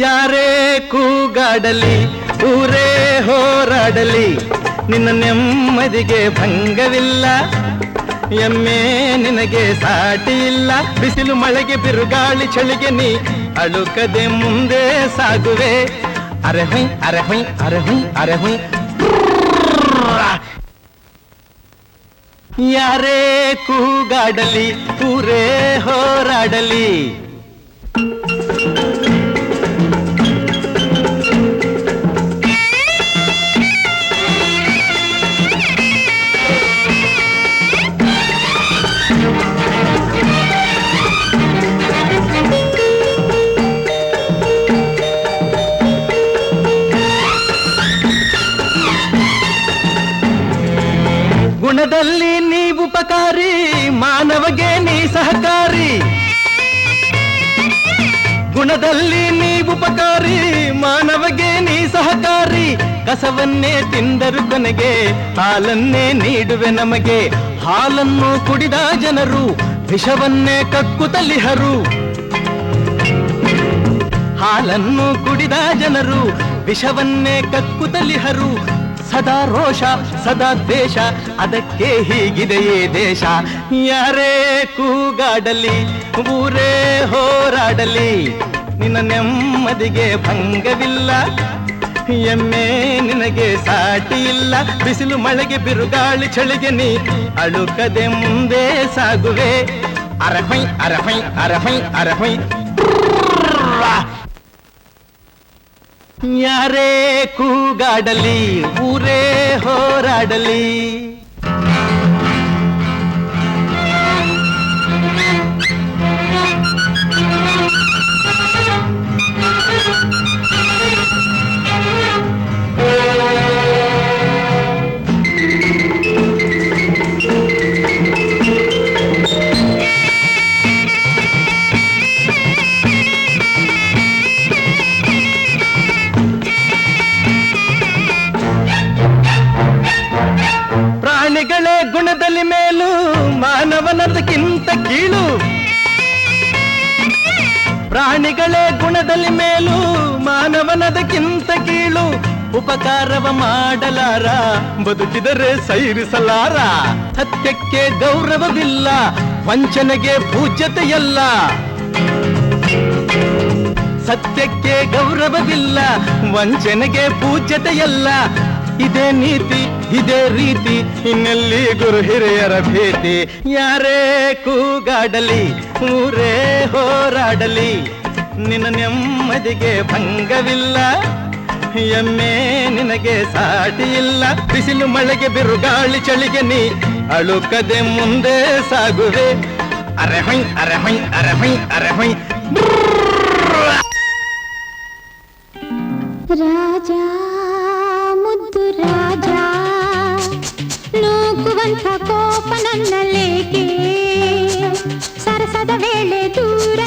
ಯಾರೇ ಕೂಗಾಡಲಿ, ಊರೇ ಹೋರಾಡಲಿ, ನಿನ್ನ ನೆಮ್ಮದಿಗೆ ಭಂಗವಿಲ್ಲ. ಎಮ್ಮೆ ನಿನಗೆ ಸಾಟಿ ಇಲ್ಲ ಬಿಸಿಲು ಮಳೆಗೆ ಬಿರುಗಾಳಿ ಚಳಿಗೆ ನೀ ಅಳುಕದೆ ಮುಂದೆ ಸಾಗುವೆ. ಅರೆ ಹೊಯ್ ಅರೆ ಹೊಯ್ ಅರೆ ಹೊಯ್ ಅರೆ ಹೊಯ್ ಯಾರೇ ಕೂಗಾಡಲಿ, ಊರೇ ಹೋರಾಡಲಿ. ಗುಣದಲ್ಲಿ ನೀ ಉಪಕಾರಿ, ಮಾನವಗೆ ನೀ ಸಹಕಾರಿ. ಗುಣದಲ್ಲಿ ನೀ ಉಪಕಾರಿ, ಮಾನವಗೆ ನೀ ಸಹಕಾರಿ. ಕಸವನ್ನೇ ತಿಂದರು ಕೊನೆಗೆ, ಹಾಲನ್ನೇ ನೀಡುವೆ ನಮಗೆ. ಹಾಲನ್ನು ಕುಡಿದ ಜನರು, ವಿಷವನ್ನೇ ಕಕ್ಕುತ್ತಲಿಹರು ಹಾಲನ್ನು ಕುಡಿದ ಜನರು, ವಿಷವನ್ನೇ ಕಕ್ಕುತ್ತಲಿಹರು ಸದಾ ರೋಷ, ಸದಾ ದ್ವೇಷ, ಅದಕ್ಕೆ ಹೀಗಿದೆಯೇ ದೇಶ. ಯಾರೇ ಕೂಗಾಡಲಿ, ಊರೇ ಹೋರಾಡಲಿ, ನಿನ್ನ ನೆಮ್ಮದಿಗೆ ಭಂಗವಿಲ್ಲ. ಎಮ್ಮೆ ನಿನಗೆ ಸಾಟಿ ಇಲ್ಲ, ಬಿಸಿಲು ಮಳೆಗೆ ಬಿರುಗಾಳಿ ಚಳಿಗೆ ನೀ ಅಳುಕದೆ ಮುಂದೆ ಸಾಗುವೆ ಅರಹೈ ಅರಹೈ ಅರಹೈ ಅರಹೊಯ್. ಯಾರೇ ಕೂಗಾಡಲಿ ಊರೇ ಹೋರಾಡಲಿ. ಪ್ರಾಣಿಗಳೇ ಗುಣದಲ್ಲಿ ಮೇಲು, ಮಾನವನದಕ್ಕಿಂತ ಕೀಳು, ಉಪಕಾರವ ಮಾಡಲಾರ, ಬದುಕಿದರೆ ಸೈರಿಸಲಾರ. ಸತ್ಯಕ್ಕೆ ಗೌರವವಿಲ್ಲ, ವಂಚನೆಗೆ ಪೂಜ್ಯತೆಯಲ್ಲ. ಸತ್ಯಕ್ಕೆ ಗೌರವವಿಲ್ಲ, ವಂಚನೆಗೆ ಪೂಜ್ಯತೆಯಲ್ಲ. ಇದೇ ನೀತಿ, ಇದೇ ರೀತಿ, ಇನ್ನೆಲ್ಲಿ ಗುರು ಹಿರಿಯರ ಭೇಟಿ? ಯಾರೇ ಕೂಗಾಡಲಿ, ಊರೇ ಹೋರಾಡಲಿ, ನಿನ್ನ ನೆಮ್ಮದಿಗೆ ಭಂಗವಿಲ್ಲ, ಎಮ್ಮೆ ನಿನಗೆ ಸಾಟಿ ಇಲ್ಲ ಬಿಸಿಲು ಮಳೆಗೆ ಬಿರುಗಾಳಿ ಚಳಿಗೆ ನೀ ಅಳುಕದೆ ಮುಂದೆ ಸಾಗುವೆ. ಅರೆ ಹೊಯ್ ಅರೆ ಹೊಯ್ ಅರೆ ಹೊಯ್ ಅರೆ ಹೊಯ್. ರಾಜ ನೂಕುವಂಥ ಕೋಪ ನನ್ನಲ್ಲೇಕೆ ಸರಸದ ವೇಳೆ ದೂರ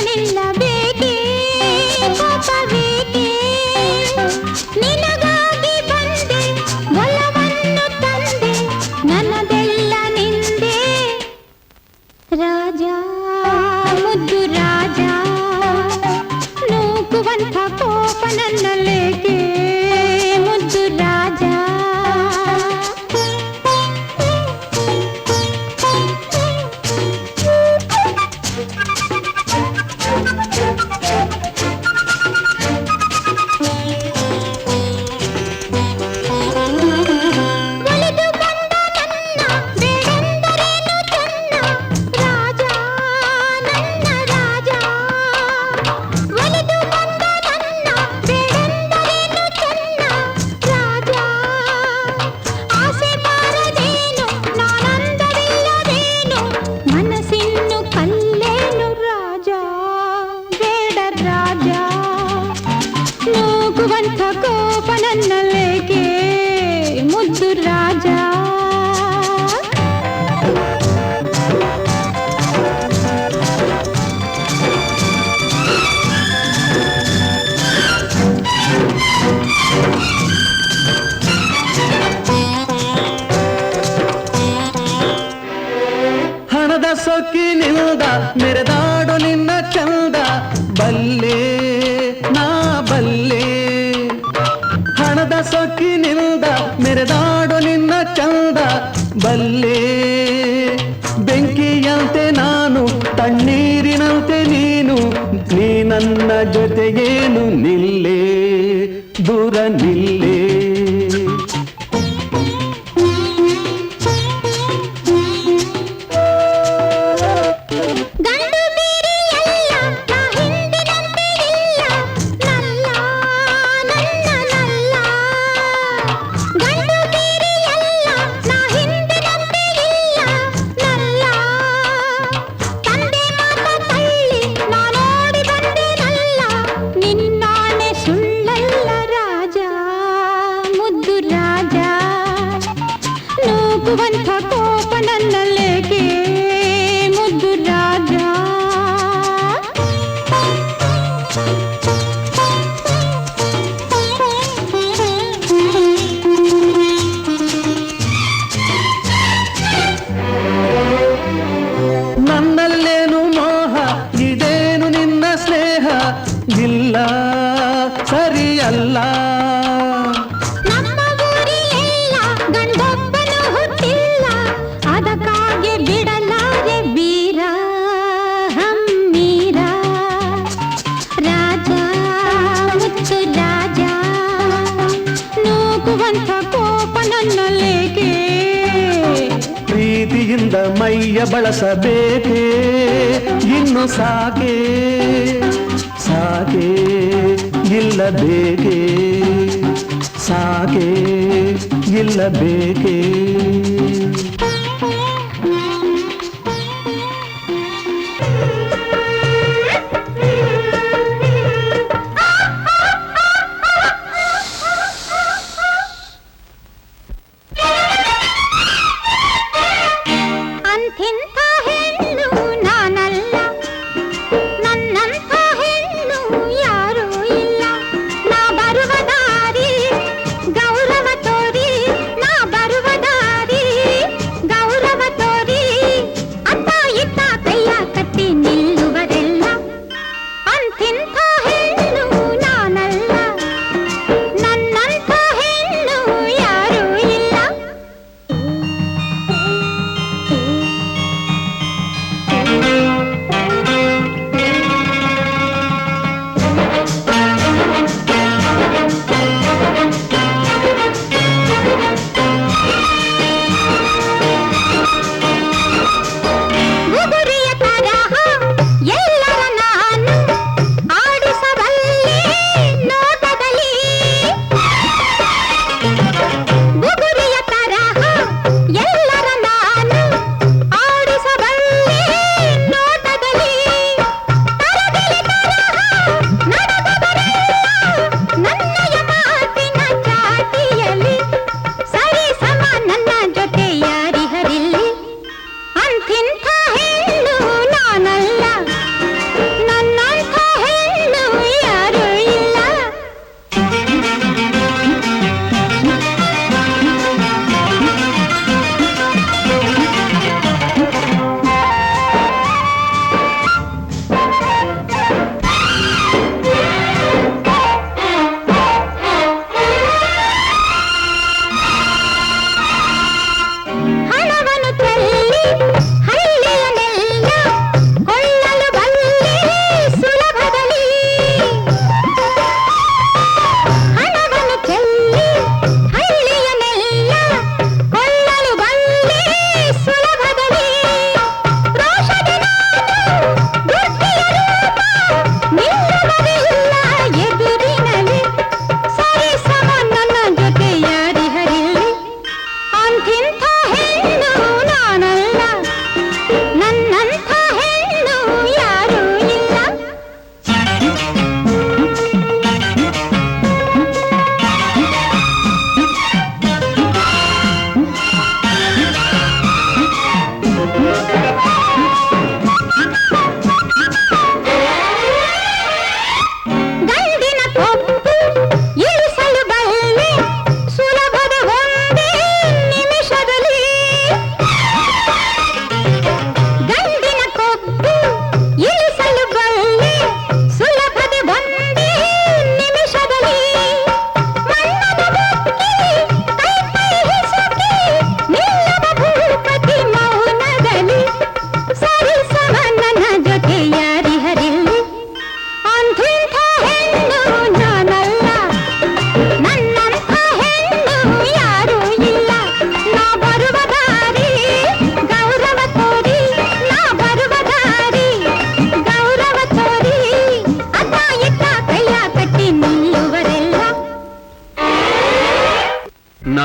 ಮೆರೆದಾಡು ನಿನ್ನ ಚಂದ, ಬಲ್ಲೆ, ನಾ ಬಲ್ಲೆ. ಹಣದ ಸೊಕ್ಕಿನಿಂದ ಮೆರೆದಾಡು ನಿನ್ನ ಚಂದ, ಬಲ್ಲೆ. ಬೆಂಕಿಯಂತೆ ನಾನು, ತಣ್ಣೀರಿನಂತೆ ನೀನು, ನೀ ನನ್ನ ಜೊತೆಗೇನು ನಿಲ್ಲೇ, ದೂರ ನಿಲ್ಲೇ. ಕೋಪ ನನ್ನಲ್ಲೇಕೆ ಪ್ರೀತಿಯಿಂದ ಮೈಯ ಬಳಸಬೇಕೇ? ಇನ್ನು ಸಾಕೆ? ಸಾಕೆ ಇಲ್ಲ ಬೇಕೇ ಸಾಕೆ ಇಲ್ಲ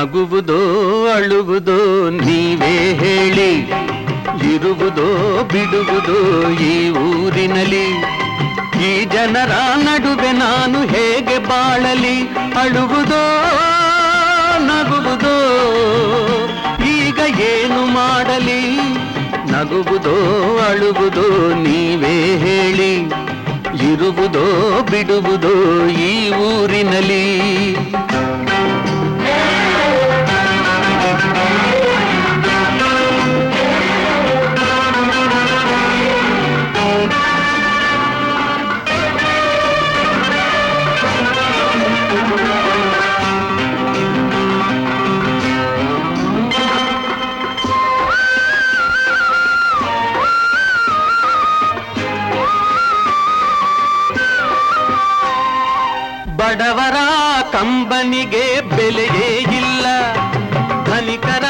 ನಗುವುದೋ ಅಳುವುದೋ ನೀವೇ ಹೇಳಿ. ಇರುವುದೋ ಬಿಡುವುದೋ ಈ ಊರಿನಲ್ಲಿ. ಈ ಜನರ ನಡುವೆ ನಾನು ಹೇಗೆ ಬಾಳಲಿ? ಅಳುವುದೋ, ನಗುವುದೋ, ಈಗ ಏನು ಮಾಡಲಿ? ನಗುವುದೋ, ಅಳುವುದೋ ನೀವೇ ಹೇಳಿ. ಇರುವುದೋ, ಬಿಡುವುದೋ ಈ ಊರಿನಲ್ಲಿ. ಬಡವರ ಕಂಬನಿಗೆ ಬೆಲೆಯೇ ಇಲ್ಲ. ಧನಿಕರ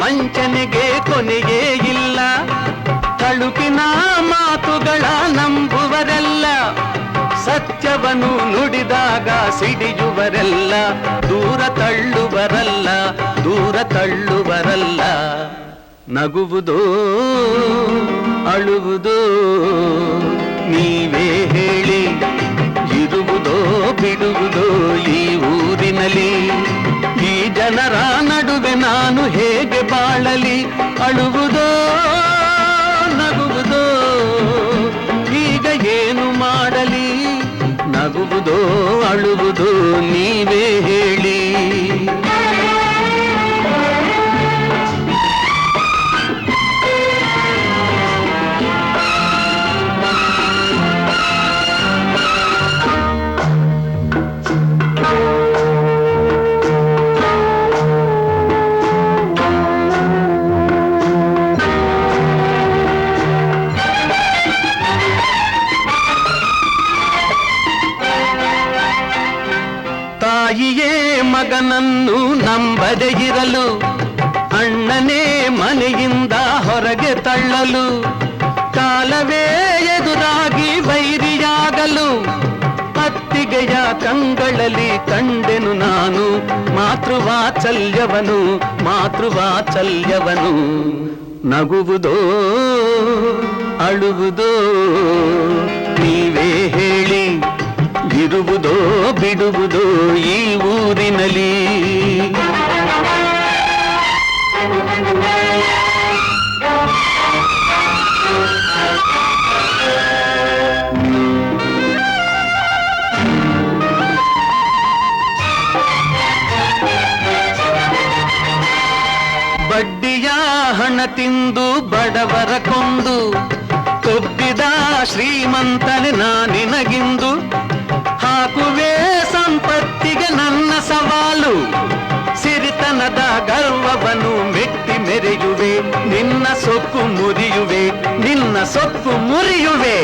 ವಂಚನೆಗೆ ಕೊನೆಯೇ ಇಲ್ಲ. ತಳುಕಿನ ಮಾತುಗಳ ನಂಬುವರೆಲ್ಲ, ಸತ್ಯವನ್ನು ನುಡಿದಾಗ ಸಿಡಿಯುವರೆಲ್ಲ, ದೂರ ತಳ್ಳುವರಲ್ಲ ದೂರ ತಳ್ಳುವರಲ್ಲ. ನಗುವುದೋ, ಅಳುವುದೋ, ನೀವೇ ಹೇಳಿ. ಬಿಡುವುದೋ ಈ ಊರಿನಲ್ಲಿ? ಈ ಜನರ ನಡುವೆ ನಾನು ಹೇಗೆ ಬಾಳಲಿ? ಅಳುವುದೋ ನಗುವುದೋ? ನಂಬದೆ ಅಣ್ಣನೇ ಮನೆಯಿಂದ ಹೊರಗೆ ತಳ್ಳಲು, ಕಾಲವೇ ಎದುರಾಗಿ ವೈರಿಯಾಗಲು, ಅತ್ತಿಗೆಯ ಕಂಗಳಲ್ಲಿ ಕಂಡೆನು ನಾನು, ಮಾತೃವಾತ್ಸಲ್ಯವನು ಮಾತೃವಾತ್ಸಲ್ಯವನು. ನಗುವುದೋ, ಅಳುವುದೋ, ನೀವೇ ಹೇಳಿ, ಇರುವುದೋ, ಬಿಡುವುದೋ ಈ ಊರಿನಲ್ಲಿ. ಹಣ ತಿಂದು ಬಡವರ ಕೊಂದು ಕೊಬ್ಬಿದ ಶ್ರೀಮಂತನೆ ನಾನಿನಗಿಂದು ಹಾಕುವೆ ಸಂಪತ್ತಿಗೆ ನನ್ನ ಸವಾಲು, ಸಿರಿತನದ ಗರ್ವವನ್ನು ಮೆಟ್ಟಿ ಮೆರೆಯುವೆ. ನಿನ್ನ ಸೊಕ್ಕು ಮುರಿಯುವೆ, ನಿನ್ನ ಸೊಕ್ಕು ಮುರಿಯುವೆ.